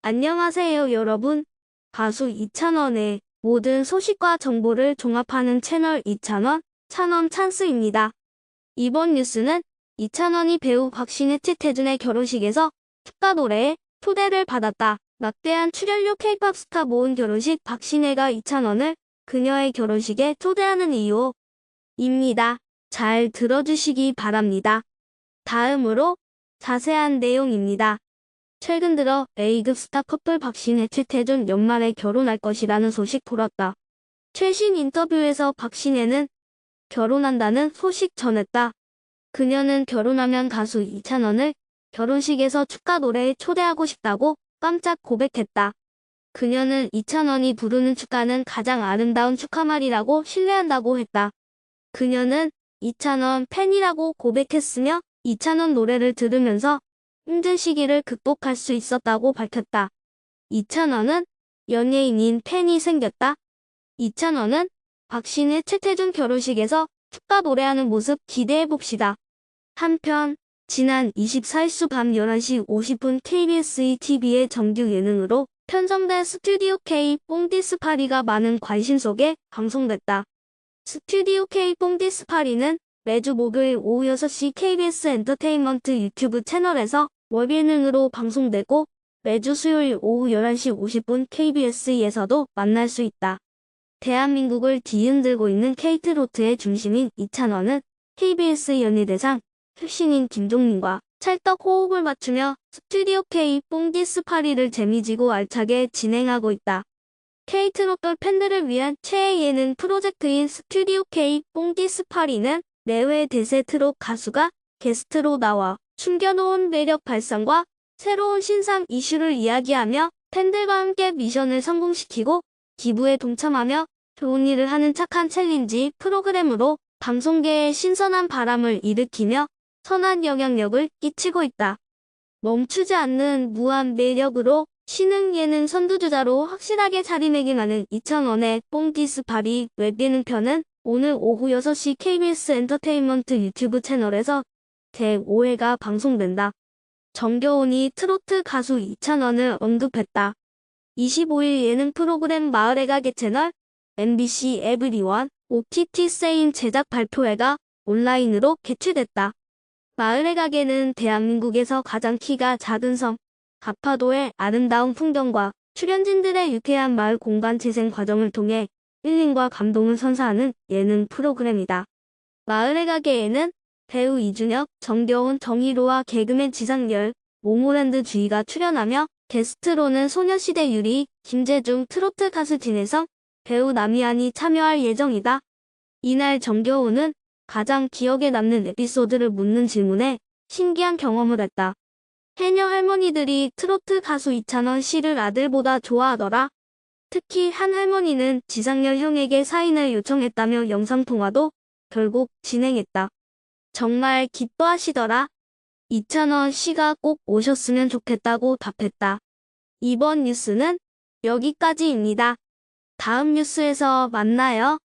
안녕하세요 여러분. 가수 이찬원의 모든 소식과 정보를 종합하는 채널 이찬원, 찬원 찬스입니다. 이번 뉴스는 이찬원이 배우 박신혜 최태준의 결혼식에서 축가 노래에 초대를 받았다. 막대한 출연료 케이팝 스타 모은 결혼식 박신혜가 이찬원을 그녀의 결혼식에 초대하는 이유입니다. 잘 들어주시기 바랍니다. 다음으로 자세한 내용입니다. 최근 들어 A급 스타 커플 박신혜 최태준 연말에 결혼할 것이라는 소식 돌았다. 최신 인터뷰에서 박신혜는 결혼한다는 소식 전했다. 그녀는 결혼하면 가수 이찬원을 결혼식에서 축가 노래에 초대하고 싶다고 깜짝 고백했다. 그녀는 이찬원이 부르는 축가는 가장 아름다운 축하말이라고 신뢰한다고 했다. 그녀는 이찬원 팬이라고 고백했으며 이찬원 노래를 들으면서 힘든 시기를 극복할 수 있었다고 밝혔다. 이찬원은 연예인인 팬이 생겼다. 이찬원은 박신혜 최태준 결혼식에서 축가 노래하는 모습 기대해봅시다. 한편 지난 24일 수 밤 11시 50분 KBS TV의 정규 예능으로 편성된 스튜디오 K 뽕디스 파리가 많은 관심 속에 방송됐다. 스튜디오 K 뽕디스 파리는 매주 목요일 오후 6시 KBS 엔터테인먼트 유튜브 채널에서 월 예능으로 방송되고 매주 수요일 오후 11시 50분 KBS에서도 만날 수 있다. 대한민국을 뒤흔들고 있는 케이트로트의 중심인 이찬원은 KBS 연예대상 출신인 김종민과 찰떡 호흡을 맞추며 스튜디오 K 뽕디스 파리를 재미지고 알차게 진행하고 있다. 케이트로트 팬들을 위한 최애 예능 프로젝트인 스튜디오 K 뽕디스 파리는 내외 대세 트롯 가수가 게스트로 나와 숨겨놓은 매력 발산과 새로운 신상 이슈를 이야기하며 팬들과 함께 미션을 성공시키고 기부에 동참하며 좋은 일을 하는 착한 챌린지 프로그램으로 방송계에 신선한 바람을 일으키며 선한 영향력을 끼치고 있다. 멈추지 않는 무한 매력으로 신흥 예능 선두주자로 확실하게 자리매김하는 2000원의 뽕디스 파리 웹예능 편은 오늘 오후 6시 KBS 엔터테인먼트 유튜브 채널에서 제5회가 방송된다. 정겨운이 트로트 가수 이찬원을 언급했다. 25일 예능 프로그램 마을의 가게 채널 MBC 에브리원 OTT 세인 제작 발표회가 온라인으로 개최됐다. 마을의 가게는 대한민국에서 가장 키가 작은 섬, 가파도의 아름다운 풍경과 출연진들의 유쾌한 마을 공간 재생 과정을 통해 힐링과 감동을 선사하는 예능 프로그램이다. 마을의 가게에는 배우 이준혁, 정겨운, 정희로와 개그맨 지상열, 모모랜드 주희가 출연하며 게스트로는 소녀시대 유리, 김재중, 트로트 가수 진혜성, 배우 남희안이 참여할 예정이다. 이날 정겨운은 가장 기억에 남는 에피소드를 묻는 질문에 신기한 경험을 했다. 해녀 할머니들이 트로트 가수 이찬원 씨를 아들보다 좋아하더라. 특히 한 할머니는 지상렬 형에게 사인을 요청했다며 영상통화도 결국 진행했다. 정말 기뻐하시더라. 이찬원 씨가 꼭 오셨으면 좋겠다고 답했다. 이번 뉴스는 여기까지입니다. 다음 뉴스에서 만나요.